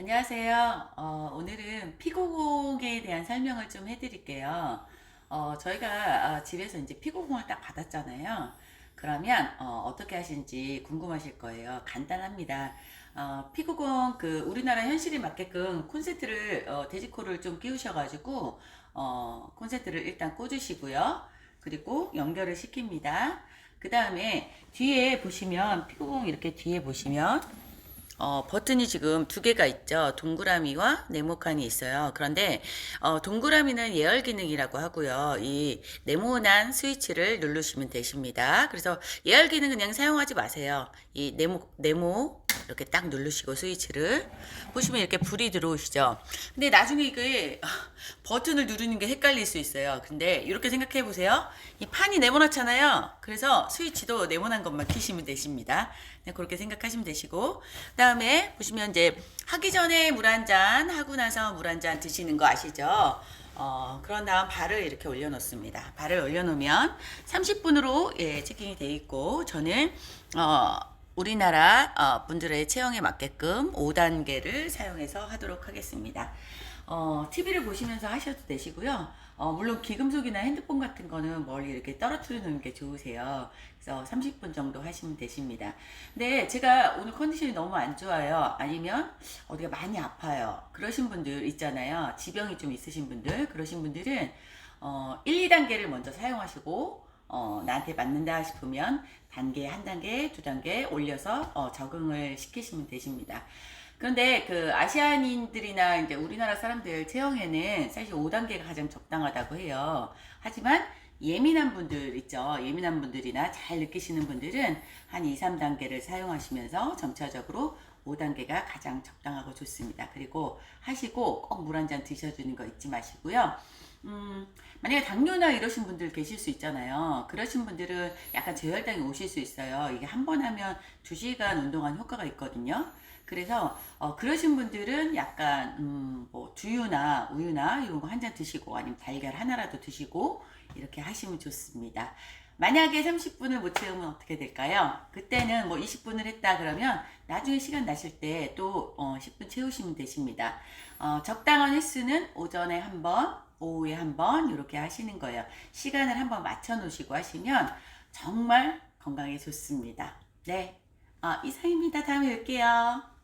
안녕하세요. 어, 오늘은 피구공에 대한 설명을 좀 해드릴게요. 어, 저희가 아, 집에서 이제 피구공을 딱 받았잖아요. 그러면 어, 떻게 하시는지 궁금하실 거예요. 간단합니다. 어, 피구공 그 우리나라 현실에 맞게끔 콘센트를 어, 돼지코를 좀 끼우셔가지고 어, 콘센트를 일단 꽂으시고요. 그리고 연결을 시킵니다. 그 다음에 뒤에 보시면 피구공 이렇게 뒤에 보시면 어, 버튼이 지금 두 개가 있죠. 동그라미와 네모칸이 있어요. 그런데 어, 동그라미는 예열 기능이라고 하고요. 이 네모난 스위치를 누르시면 되십니다. 그래서 예열 기능 그냥 사용하지 마세요. 이 네모 네모 이렇게 딱 누르시고 스위치를 보시면 이렇게 불이 들어오시죠. 근데 나중에 이게 버튼을 누르는 게 헷갈릴 수 있어요. 근데 이렇게 생각해 보세요. 이 판이 네모나잖아요. 그래서 스위치도 네모난 것만 키시면 되십니다. 네, 그렇게 생각하시면 되시고 그다음에 보시면 이제 하기 전에 물 한 잔 하고 나서 물 한 잔 드시는 거 아시죠? 어, 그런 다음 발을 이렇게 올려놓습니다. 발을 올려놓으면 30분으로 예, 체킹이 돼 있고 저는 어, 우리나라 어, 분들의 체형에 맞게끔 5단계를 사용해서 하도록 하겠습니다. 어, TV를 보시면서 하셔도 되시고요. 어, 물론 기금속이나 핸드폰 같은 거는 멀리 이렇게 떨어뜨려 놓는 게 좋으세요. 그래서 30분 정도 하시면 되십니다. 근데 제가 오늘 컨디션이 너무 안 좋아요. 아니면 어디가 많이 아파요. 그러신 분들 있잖아요. 지병이 좀 있으신 분들. 그러신 분들은 어, 1, 2단계를 먼저 사용하시고 어, 나한테 맞는다 싶으면 단계 한 단계, 두 단계 올려서 어, 적응을 시키시면 되십니다. 그런데 그 아시아인들이나 이제 우리나라 사람들 체형에는 사실 5단계가 가장 적당하다고 해요. 하지만 예민한 분들 있죠. 예민한 분들이나 잘 느끼시는 분들은 한 2, 3단계를 사용하시면서 점차적으로 5단계가 가장 적당하고 좋습니다. 그리고 하시고 꼭 물 한 잔 드셔주는 거 잊지 마시고요. 음, 만약에 당뇨나 이러신 분들 계실 수 있잖아요. 그러신 분들은 약간 저혈당이 오실 수 있어요. 이게 한 번 하면 2시간 운동한 효과가 있거든요. 그래서 어, 그러신 분들은 약간 음, 뭐 두유나 우유나 이런 거 한 잔 드시고 아니면 달걀 하나라도 드시고 이렇게 하시면 좋습니다. 만약에 30분을 못 채우면 어떻게 될까요? 그때는 뭐 20분을 했다 그러면 나중에 시간 나실 때또 어, 10분 채우시면 되십니다. 어, 적당한 횟수는 오전에 한 번, 오후에 한 번 이렇게 하시는 거예요. 시간을 한번 맞춰 놓으시고 하시면 정말 건강에 좋습니다. 네. 어, 이상입니다. 다음에 뵐게요.